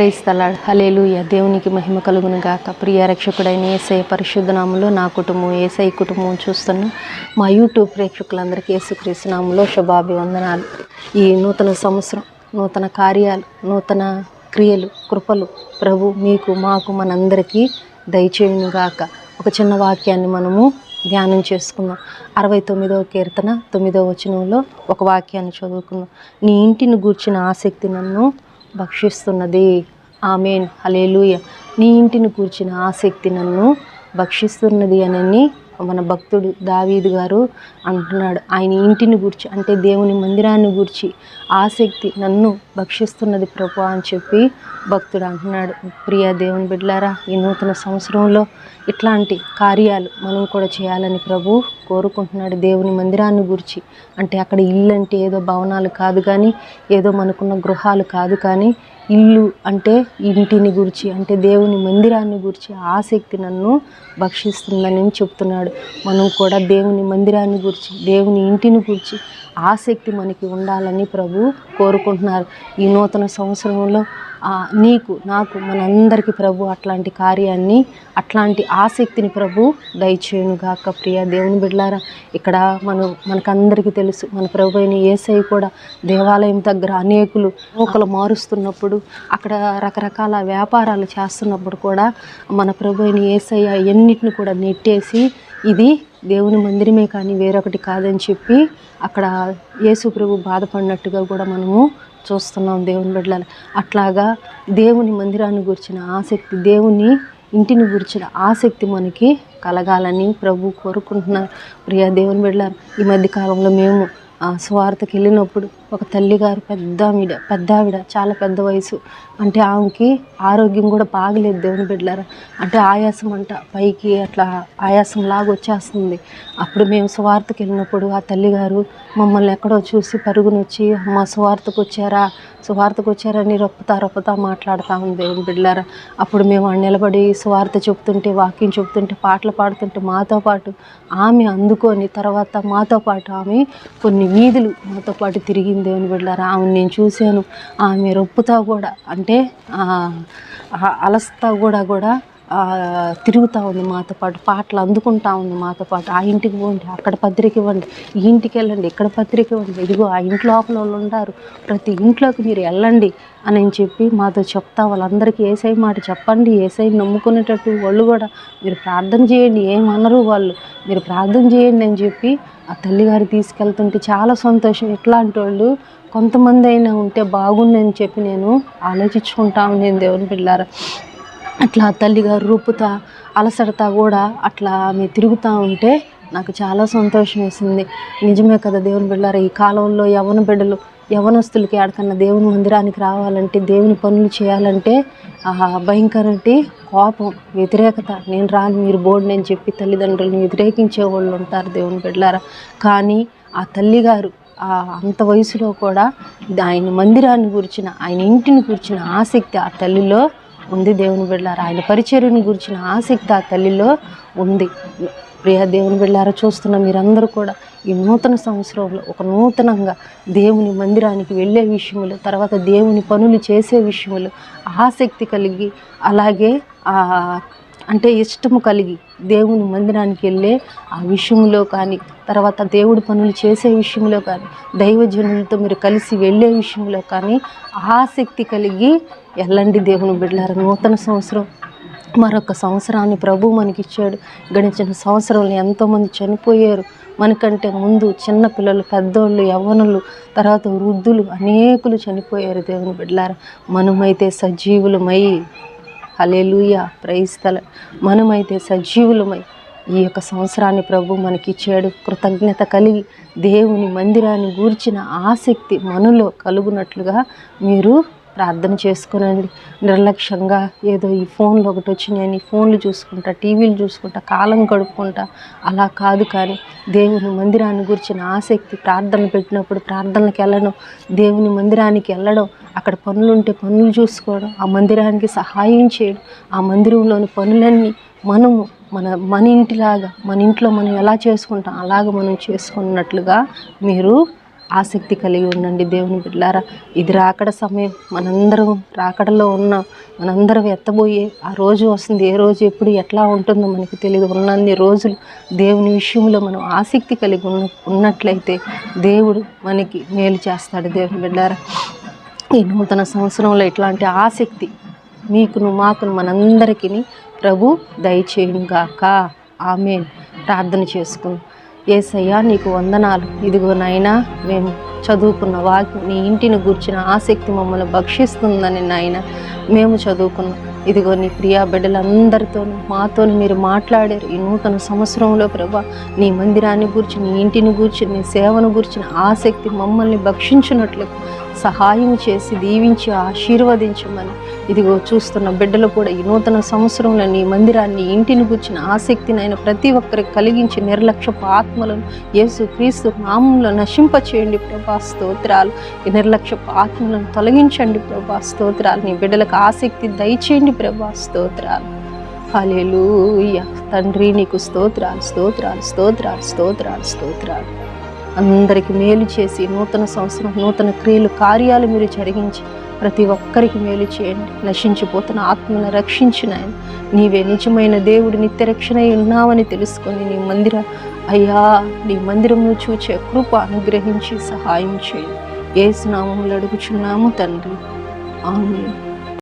క్రైస్తలాడ్ hallelujah దేవునికి మహిమ కలుగును గాక. ప్రియ రక్షకుడైన ఏసఐ పరిశుద్ధనామంలో నా కుటుంబం ఏసఐ కుటుంబం చూస్తున్న. మా యూట్యూబ్ ప్రేక్షకులందరికీ ఏసుక్రీస్తునాములో శుభాభివందనాలు. ఈ నూతన సంవత్సరం నూతన కార్యాలు నూతన క్రియలు కృపలు ప్రభు మీకు మాకు మనందరికీ దయచేయును గాక. ఒక చిన్న వాక్యాన్ని మనము ధ్యానం చేసుకుందాం. అరవై తొమ్మిదవ కీర్తన తొమ్మిదవ వచనంలో ఒక వాక్యాన్ని చదువుకుందాం. నీ ఇంటిని గూర్చిన ఆసక్తి నన్ను భక్షిస్తున్నది ఆమెన్. హలేలుయ నీ ఇంటిని కూర్చిన ఆసక్తి నన్ను భక్షిస్తున్నది అని మన భక్తుడు దావీదు గారు అంటున్నాడు. ఆయన ఇంటిని గూర్చి అంటే దేవుని మందిరాన్ని గూర్చి ఆసక్తి నన్ను భక్షిస్తున్నది ప్రభు అని చెప్పి భక్తుడు అంటున్నాడు. ప్రియ దేవుని బిడ్డలారా ఈ నూతన సంవత్సరంలో ఇట్లాంటి కార్యాలు మనం కూడా చేయాలని ప్రభు కోరుకుంటున్నాడు. దేవుని మందిరాన్ని గురించి అంటే అక్కడ ఇల్లు అంటే ఏదో భవనాలు కాదు కానీ ఏదో మనకున్న గృహాలు కాదు కానీ ఇల్లు అంటే ఇంటిని గురించి అంటే దేవుని మందిరాన్ని గురించి ఆసక్తి నన్ను భక్షిస్తుందని చెప్తున్నాడు. మనం కూడా దేవుని మందిరాన్ని గురించి దేవుని ఇంటిని గురించి ఆసక్తి మనకి ఉండాలని ప్రభు కోరుకుంటున్నారు. ఈ నూతన సంవత్సరంలో నీకు నాకు మనందరికీ ప్రభు అట్లాంటి కార్యాన్ని అట్లాంటి ఆసక్తిని ప్రభు దయచేయునుగాక ప్రియ దేవుని బిడ్లారా. ఇక్కడ మనం మనకందరికీ తెలుసు మన ప్రభు అయిన ఏసై కూడా దేవాలయం దగ్గర అనేకులు ఒకరు మారుస్తున్నప్పుడు అక్కడ రకరకాల వ్యాపారాలు చేస్తున్నప్పుడు కూడా మన ప్రభు అయిన ఏసై ఎన్నిటిని కూడా నెట్టేసి ఇది దేవుని మందిరమే కానీ వేరొకటి కాదని చెప్పి అక్కడ యేసు ప్రభు బాధపడినట్టుగా కూడా మనము చూస్తున్నాం దేవుని బిడ్డల అట్లాగా దేవుని మందిరాన్ని గురించిన ఆసక్తి దేవుని ఇంటిని గురించిన ఆసక్తి మనకి కలగాలని ప్రభు కోరుకుంటున్నారు. ప్రియ దేవుని బిడ్డలారు ఈ మధ్యకాలంలో మేము స్వార్థకి వెళ్ళినప్పుడు ఒక తల్లిగారు పెద్ద ఆవిడ పెద్ద ఆవిడ చాలా పెద్ద వయసు. అంటే ఆమెకి ఆరోగ్యం కూడా బాగలేదు దేవుని బిడ్డలారా. అంటే ఆయాసం అంట పైకి అట్లా ఆయాసం లాగా వచ్చేస్తుంది. అప్పుడు మేము స్వార్థకి వెళ్ళినప్పుడు ఆ తల్లిగారు మమ్మల్ని ఎక్కడో చూసి పరుగునొచ్చి అమ్మ స్వార్థకు వచ్చారా? స్వార్థకు వచ్చారని రొప్పుతా రొప్పుతా మాట్లాడుతూ ఉంది దేవుని బిడ్డలారా. అప్పుడు మేము నిలబడి స్వార్థ చెప్తుంటే వాక్యం చెప్తుంటే పాటలు పాడుతుంటే మాతో పాటు ఆమె అందుకొని తర్వాత మాతో పాటు ఆమె కొన్ని వీధులు మాతో పాటు తిరిగింది దేవుని బిడ్డారా ఆమెను నేను చూశాను. ఆమె రొప్పుతా కూడా అంటే అలస్తా కూడా కూడా తిరుగుతూ ఉంది మాతో పాటు పాటలు అందుకుంటా ఉంది మాతో పాటు. ఆ ఇంటికి పోండి అక్కడ పత్రిక ఇవ్వండి ఈ ఇంటికి వెళ్ళండి ఇక్కడ పత్రిక ఇవ్వండి. ఇదిగో ఆ ఇంటి లోపల వాళ్ళు ఉంటారు. ప్రతి ఇంట్లోకి మీరు వెళ్ళండి అని చెప్పి మాతో చెప్తా వాళ్ళందరికీ ఏసై మాట చెప్పండి. ఏసై నమ్ముకునేటట్టు వాళ్ళు కూడా మీరు ప్రార్థన చేయండి. ఏమనరు వాళ్ళు. మీరు ప్రార్థన చేయండి అని చెప్పి ఆ తల్లిగారు తీసుకెళ్తుంటే చాలా సంతోషం. ఇట్లాంటి వాళ్ళు కొంతమంది అయినా ఉంటే బాగుందని చెప్పి నేను ఆలోచించుకుంటా నేను దేవుని పిల్లారా అట్లా తల్లిగారు రూపుతా అలసడతా కూడా అట్లా ఆమె తిరుగుతూ ఉంటే నాకు చాలా సంతోషం వేసింది. నిజమే కదా దేవుని బిడ్డారా ఈ కాలంలో యవన బిడ్డలు యవనస్తులకి ఆడకన్నా దేవుని మందిరానికి రావాలంటే దేవుని పనులు చేయాలంటే ఆ కోపం వ్యతిరేకత. నేను రాను మీరు బోర్డు అని చెప్పి తల్లిదండ్రులను వ్యతిరేకించే వాళ్ళు ఉంటారు దేవుని బిడ్డలారా. కానీ ఆ తల్లిగారు ఆ అంత వయసులో కూడా ఆయన మందిరాన్ని గురించిన ఆయన ఇంటిని గురించిన ఆసక్తి ఆ తల్లిలో ఉంది దేవుని బిడ్డారా ఆయన పరిచర్యను గురించిన ఆసక్తి ఆ తల్లిలో ఉంది. ప్రియ దేవుని వెళ్ళారో చూస్తున్న మీరందరూ కూడా ఈ నూతన సంవత్సరంలో ఒక నూతనంగా దేవుని మందిరానికి వెళ్ళే విషయములు తర్వాత దేవుని పనులు చేసే విషయములు ఆసక్తి కలిగి అలాగే అంటే ఇష్టము కలిగి దేవుని మందిరానికి వెళ్ళే ఆ విషయంలో కానీ తర్వాత దేవుడి పనులు చేసే విషయంలో కానీ దైవజనులతో మీరు కలిసి వెళ్ళే విషయంలో కానీ ఆసక్తి కలిగి వెళ్ళండి దేవుని బిడ్డలారా నూతన సంవత్సరం. మరొక సంవత్సరాన్ని ప్రభు మనకిచ్చాడు. గడిచిన సంవత్సరంలో ఎంతోమంది చనిపోయారు. మనకంటే ముందు చిన్న పిల్లలు పెద్దోళ్ళు యవ్వనులు తర్వాత వృద్ధులు అనేకులు చనిపోయారు దేవుని బిడ్డలారా. మనమైతే సజీవులమై హలేలుయ ప్రైస్తల మనమైతే సజీవులమై ఈ యొక్క సంవత్సరాన్ని ప్రభు మనకిచ్చాడు. కృతజ్ఞత కలిగి దేవుని మందిరాన్ని గూర్చిన ఆసక్తి మనలో కలుగునట్లుగా మీరు ప్రార్థన చేసుకునండి. నిర్లక్ష్యంగా ఏదో ఈ ఫోన్లు ఒకటి వచ్చి నేను ఈ ఫోన్లు చూసుకుంటా టీవీలు చూసుకుంటా కాలం గడుపుకుంటా. అలా కాదు కానీ దేవుని మందిరాన్ని గురించిన ఆసక్తి ప్రార్థన పెట్టినప్పుడు ప్రార్థనలకు వెళ్ళడం దేవుని మందిరానికి వెళ్ళడం అక్కడ పనులు ఉంటే పనులు చూసుకోవడం ఆ మందిరానికి సహాయం చేయడం ఆ మందిరంలోని పనులన్నీ మనము మన మన ఇంటిలాగా మన ఇంట్లో మనం ఎలా చేసుకుంటాం అలాగ మనం చేసుకున్నట్లుగా మీరు ఆసక్తి కలిగి ఉండండి దేవుని బిడ్డారా ఇది రాకడ సమయం. మనందరం రాకడలో ఉన్నాం మనందరం ఎత్తబోయే ఆ రోజు వస్తుంది. ఏ రోజు ఎప్పుడు ఎట్లా ఉంటుందో మనకి తెలియదు ఉన్నన్ని రోజులు దేవుని విషయంలో మనం ఆసక్తి కలిగి ఉన్న ఉన్నట్లయితే దేవుడు మనకి మేలు చేస్తాడు దేవుని బిడ్డారా ఈ నూతన సంవత్సరంలో ఇట్లాంటి ఆసక్తి మీకును మాకును మనందరికీ ప్రభు దయచేయుగాక ఆమె ప్రార్థన చేసుకుందాం. ఏసయ్యా నీకు వందనాలు. ఇదిగో నాయనా మేము చదువుకున్న వాక్యం నీ ఇంటిని గూర్చిన ఆసక్తి మమ్మల్ని భక్షిస్తుందని నాయన మేము చదువుకున్నాం. ఇదిగో నీ ప్రియా బిడ్డలందరితో మాతో మీరు మాట్లాడారు. ఈ నూతన సంవత్సరంలో ప్రభా నీ మందిరాన్ని గురించి నీ ఇంటిని గురించి నీ సేవను గురించిన ఆసక్తి మమ్మల్ని భక్షించినట్లు సహాయం చేసి దీవించి ఆశీర్వదించమని. ఇదిగో చూస్తున్న బిడ్డలు కూడా ఈ నూతన సంవత్సరంలో నీ మందిరాన్ని ఇంటిని గుర్చిన ఆసక్తిని ఆయన ప్రతి ఒక్కరికి కలిగించి నిర్లక్ష్యపు ఆత్మలను యేసు క్రీస్తు నామంలో నశింపచేయండి ప్రభా స్తోత్రాలు. ఈ నిర్లక్ష్యపు ఆత్మలను తొలగించండి ప్రభా స్తోత్రాలు. నీ బిడ్డలకు ఆసక్తి దయచేయండి ప్రభా స్తోత్రాలు. హల్లెలూయ. తండ్రి నీకు స్తోత్రాలు స్తోత్రాలు స్తోత్రాలు స్తోత్రాలు స్తోత్రాలు. అందరికి మేలు చేసి నూతన సంవత్సరం నూతన క్రియలు కార్యాలు మీరు జరిగించి ప్రతి ఒక్కరికి మేలు చేయండి. నశించిపోతున్న ఆత్మను రక్షించిన ఆయన. నీవే నిజమైన దేవుడు నిత్యరక్షణ ఉన్నావని తెలుసుకొని నీ మందిర అయ్యా నీ మందిరమును చూచే కృప అనుగ్రహించి సహాయం చేయండి ఏసునామములు అడుగుచున్నాము తండ్రి. ఆమె